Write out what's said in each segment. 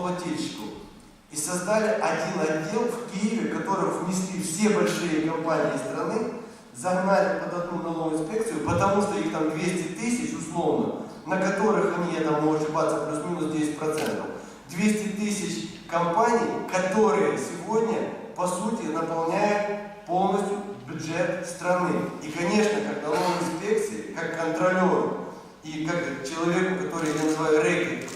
плательщику. И создали один отдел в Киеве, в внесли все большие компании страны, загнали под одну налоговую инспекцию, потому что их там 200 тысяч условно, на которых они, я там могу ошибаться, плюс-минус 10%. 200 тысяч компаний, которые сегодня, по сути, наполняют полностью бюджет страны. И, конечно, как налоговой инспекции, как контролеру и как человеку, который я называю рэкет,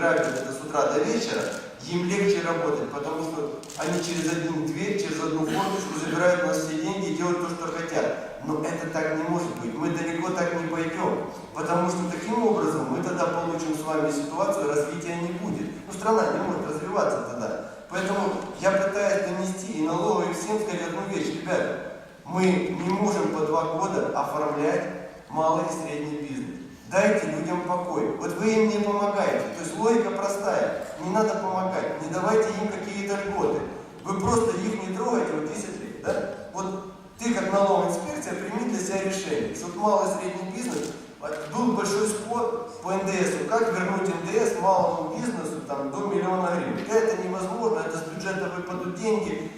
грабят это с утра до вечера, им легче работать, потому что они через одну дверь, через одну форточку забирают у нас все деньги и делают то, что хотят. Но это так не может быть. Мы далеко так не пойдем. Потому что таким образом мы тогда получим с вами ситуацию, развития не будет. Ну, страна не может развиваться тогда. Поэтому я пытаюсь донести и налоговым всем сказать одну вещь. Ребята, мы не можем по два года оформлять малый и средний бизнес. Дайте людям покой. Вот вы им не помогаете. То есть логика простая. Не надо помогать. Не давайте им какие-то льготы. Вы просто их не трогаете вот 10 лет. Да? Вот ты как налоговая инспекция прими для себя решение, чтобы малый и средний бизнес был большой спор по НДС. Как вернуть НДС малому бизнесу там, до миллиона гривен? Это невозможно, это с бюджета выпадут деньги.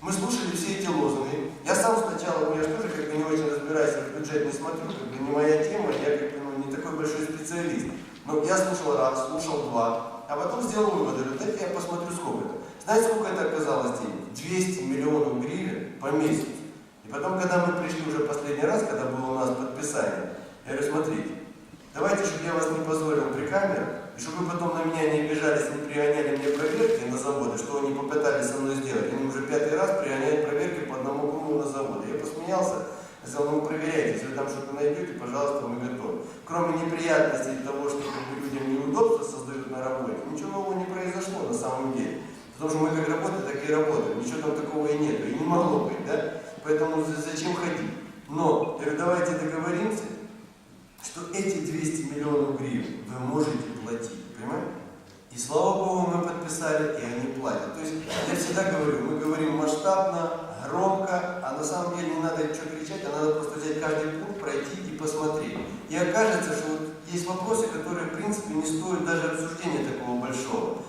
Мы слушали все эти лозунги. Я сам сначала, ну, я же тоже как бы не очень разбираюсь, в бюджет не смотрю, как бы не тема, я как бы ну, не такой большой специалист. Но я слушал раз, слушал два, а потом сделал выводы, говорю, дайте я посмотрю, сколько это. Знаете, сколько это оказалось денег? 200 миллионов гривен по месяцу. И потом, когда мы пришли уже последний раз, когда было у нас подписание, я говорю, смотрите, давайте, чтобы я вас не позорил при камерах, и чтобы вы потом на меня не обижались, не пригоняли мне проверки на заводы, что они попытались со мной сделать. Они уже пятый раз пригоняют проверки по одному кругу на заводы. Я посмеялся, сказал, ну проверяйте, если вы там что-то найдете, пожалуйста, мы готовы. Кроме неприятностей того, что людям неудобства создают на работе, ничего нового не произошло на самом деле. Потому что мы как работаем, так и работаем. Ничего там такого и нет, и не могло быть, да? Поэтому зачем ходить? Но, я говорю, давайте договоримся, что эти 200 миллионов гривен вы можете платить, понимаете? И слава Богу, мы подписали, и они платят. То есть, я всегда говорю, мы говорим масштабно, громко, а на самом деле не надо ничего кричать, а надо просто взять каждый пункт, пройти и посмотреть. И окажется, что вот есть вопросы, которые, в принципе, не стоят даже обсуждения такого большого.